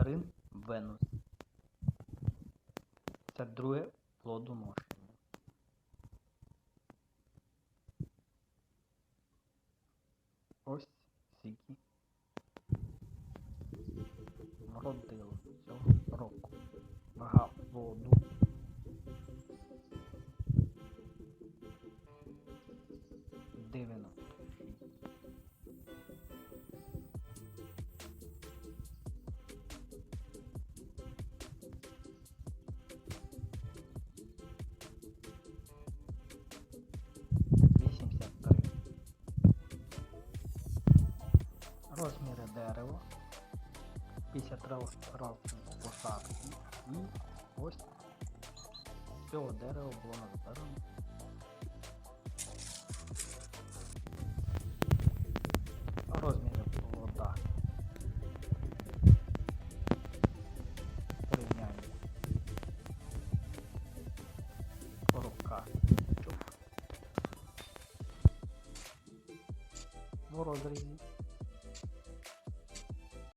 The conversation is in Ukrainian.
нектарин Венус. Це друге плодоношення. Ось скільки Родила цього Розміри дерева. 53 разів посадки. І ось цього дерева було назбирано. Розміри плода. Порівняння. Коробка. В розрізі